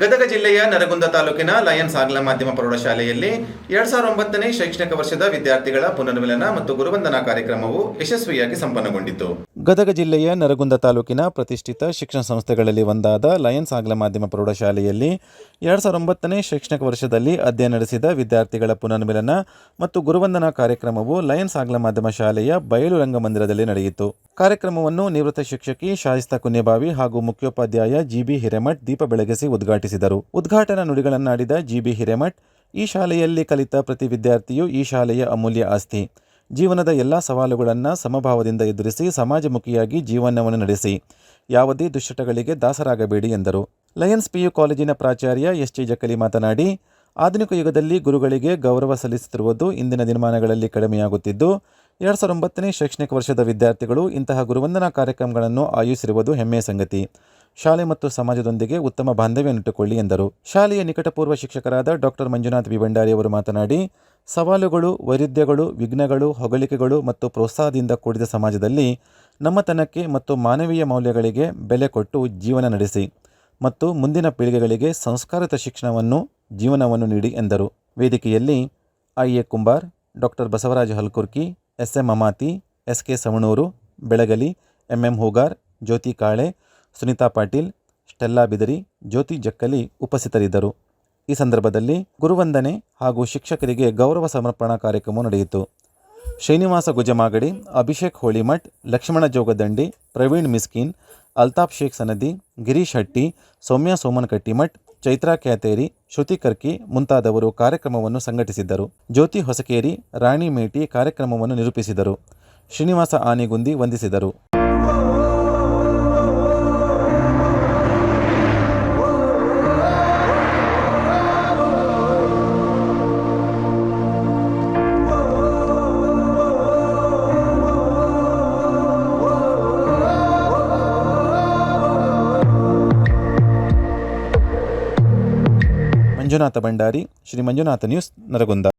ಗದಗ ಜಿಲ್ಲೆಯ ನರಗುಂದ ತಾಲೂಕಿನ ಲಯನ್ಸ್ ಆಂಗ್ಲ ಮಾಧ್ಯಮ ಪ್ರೌಢಶಾಲೆಯಲ್ಲಿ ಎರಡ್ ಸಾವಿರದ ಒಂಬತ್ತನೇ ಶೈಕ್ಷಣಿಕ ವರ್ಷದ ವಿದ್ಯಾರ್ಥಿಗಳ ಪುನರ್ಮಿಲನ ಮತ್ತು ಗುರುವಂದನಾ ಕಾರ್ಯಕ್ರಮವು ಯಶಸ್ವಿಯಾಗಿ ಸಂಪನ್ನಗೊಂಡಿತು. ಗದಗ ಜಿಲ್ಲೆಯ ನರಗುಂದ ತಾಲೂಕಿನ ಪ್ರತಿಷ್ಠಿತ ಶಿಕ್ಷಣ ಸಂಸ್ಥೆಗಳಲ್ಲಿ ಒಂದಾದ ಲಯನ್ಸ್ ಆಂಗ್ಲ ಮಾಧ್ಯಮ ಪ್ರೌಢಶಾಲೆಯಲ್ಲಿ ಎರಡ್ ಸಾವಿರದ ಒಂಬತ್ತನೇ ಶೈಕ್ಷಣಿಕ ವರ್ಷದಲ್ಲಿ ಅಧ್ಯಯನ ನಡೆಸಿದ ವಿದ್ಯಾರ್ಥಿಗಳ ಪುನರ್ಮಿಲನ ಮತ್ತು ಗುರುವಂದನಾ ಕಾರ್ಯಕ್ರಮವು ಲಯನ್ಸ್ ಆಂಗ್ಲ ಮಾಧ್ಯಮ ಶಾಲೆಯ ಬಯಲು ರಂಗಮಂದಿರದಲ್ಲಿ ನಡೆಯಿತು. ಕಾರ್ಯಕ್ರಮವನ್ನು ನಿವೃತ್ತ ಶಿಕ್ಷಕಿ ಶಾಯಿಸ್ತಾ ಕುನ್ಯಬಾವಿ ಹಾಗೂ ಮುಖ್ಯೋಪಾಧ್ಯಾಯ ಜಿಬಿ ಹಿರೇಮಠ್ ದೀಪ ಬೆಳಗಿಸಿ ಉದ್ಘಾಟಿಸಿದರು. ಉದ್ಘಾಟನಾ ನುಡಿಗಳನ್ನಾಡಿದ ಜಿಬಿ ಹಿರೇಮಠ್, ಈ ಶಾಲೆಯಲ್ಲಿ ಕಲಿತ ಪ್ರತಿ ವಿದ್ಯಾರ್ಥಿಯು ಈ ಶಾಲೆಯ ಅಮೂಲ್ಯ ಆಸ್ತಿ. ಜೀವನದ ಎಲ್ಲ ಸವಾಲುಗಳನ್ನು ಸಮಭಾವದಿಂದ ಎದುರಿಸಿ ಸಮಾಜಮುಖಿಯಾಗಿ ಜೀವನವನ್ನು ನಡೆಸಿ. ಯಾವುದೇ ದುಶ್ಚಟಗಳಿಗೆ ದಾಸರಾಗಬೇಡಿ ಎಂದರು. ಲಯನ್ಸ್ ಪಿಯು ಕಾಲೇಜಿನ ಪ್ರಾಚಾರ್ಯ ಎಸ್ ಟಿ ಜಕ್ಕಲಿ ಮಾತನಾಡಿ, ಆಧುನಿಕ ಯುಗದಲ್ಲಿ ಗುರುಗಳಿಗೆ ಗೌರವ ಸಲ್ಲಿಸುತ್ತಿರುವುದು ಇಂದಿನ ದಿನಮಾನಗಳಲ್ಲಿ ಕಡಿಮೆಯಾಗುತ್ತಿದ್ದು ಎರಡು ಸಾವಿರದ ಒಂಬತ್ತನೇ ಶೈಕ್ಷಣಿಕ ವರ್ಷದ ವಿದ್ಯಾರ್ಥಿಗಳು ಇಂತಹ ಗುರುವಂದನಾ ಕಾರ್ಯಕ್ರಮಗಳನ್ನು ಆಯೋಜಿಸಿರುವುದು ಹೆಮ್ಮೆಯ ಸಂಗತಿ. ಶಾಲೆ ಮತ್ತು ಸಮಾಜದೊಂದಿಗೆ ಉತ್ತಮ ಬಾಂಧವ್ಯನಿಟ್ಟುಕೊಳ್ಳಿ ಎಂದರು. ಶಾಲೆಯ ನಿಕಟಪೂರ್ವ ಶಿಕ್ಷಕರಾದ ಡಾಕ್ಟರ್ ಮಂಜುನಾಥ್ ಬಿ. ಭಂಡಾರಿ ಅವರು ಮಾತನಾಡಿ, ಸವಾಲುಗಳು, ವೈರುಧ್ಯಗಳು, ವಿಘ್ನಗಳು, ಹೊಗಳಿಕೆಗಳು ಮತ್ತು ಪ್ರೋತ್ಸಾಹದಿಂದ ಕೂಡಿದ ಸಮಾಜದಲ್ಲಿ ನಮ್ಮತನಕ್ಕೆ ಮತ್ತು ಮಾನವೀಯ ಮೌಲ್ಯಗಳಿಗೆ ಬೆಲೆ ಕೊಟ್ಟು ಜೀವನ ನಡೆಸಿ ಮತ್ತು ಮುಂದಿನ ಪೀಳಿಗೆಗಳಿಗೆ ಸಂಸ್ಕಾರಿತ ಶಿಕ್ಷಣವನ್ನು, ಜೀವನವನ್ನು ನೀಡಿ ಎಂದರು. ವೇದಿಕೆಯಲ್ಲಿ I A Kumbar doctor Basavaraja Halkurki S M Amati S K Savanur, Belagali, M M Hugar, Jyoti Kale, Sunita Patil, Stella Bidari, Jyoti Jakkali ಉಪಸ್ಥಿತರಿದ್ದರು. ಈ ಸಂದರ್ಭದಲ್ಲಿ ಗುರುವಂದನೆ ಹಾಗೂ ಶಿಕ್ಷಕರಿಗೆ ಗೌರವ ಸಮರ್ಪಣಾ ಕಾರ್ಯಕ್ರಮ ನಡೆಯಿತು. ಶ್ರೀನಿವಾಸ ಗುಜಮಾಗಡಿ, ಅಭಿಷೇಕ್ ಹೋಳಿಮಠ್, ಲಕ್ಷ್ಮಣ ಜೋಗದಂಡಿ ಪ್ರವೀಣ್ ಮಿಸ್ಕಿನ್, ಅಲ್ತಾಫ್ ಶೇಖ್ ಸನದಿ, ಗಿರೀಶ್ ಹಟ್ಟಿ, ಸೌಮ್ಯ ಸೋಮನ್ ಕಟ್ಟಿಮಠ್, ಚೈತ್ರಾ ಕ್ಯಾತೇರಿ, ಶ್ರುತಿ ಕರ್ಕಿ ಮುಂತಾದವರು ಕಾರ್ಯಕ್ರಮವನ್ನು ಸಂಘಟಿಸಿದ್ದರು. ಜ್ಯೋತಿ ಹೊಸಕೇರಿ, ರಾಣಿ ಮೇಟಿ ಕಾರ್ಯಕ್ರಮವನ್ನು ನಿರೂಪಿಸಿದರು. ಶ್ರೀನಿವಾಸ ಆನೆಗುಂದಿ ವಂದಿಸಿದರು. ಮಂಜುನಾಥ ಭಂಡಾರಿ ಶ್ರೀ ಮಂಜುನಾಥ ನ್ಯೂಸ್ ನರಗುಂದ.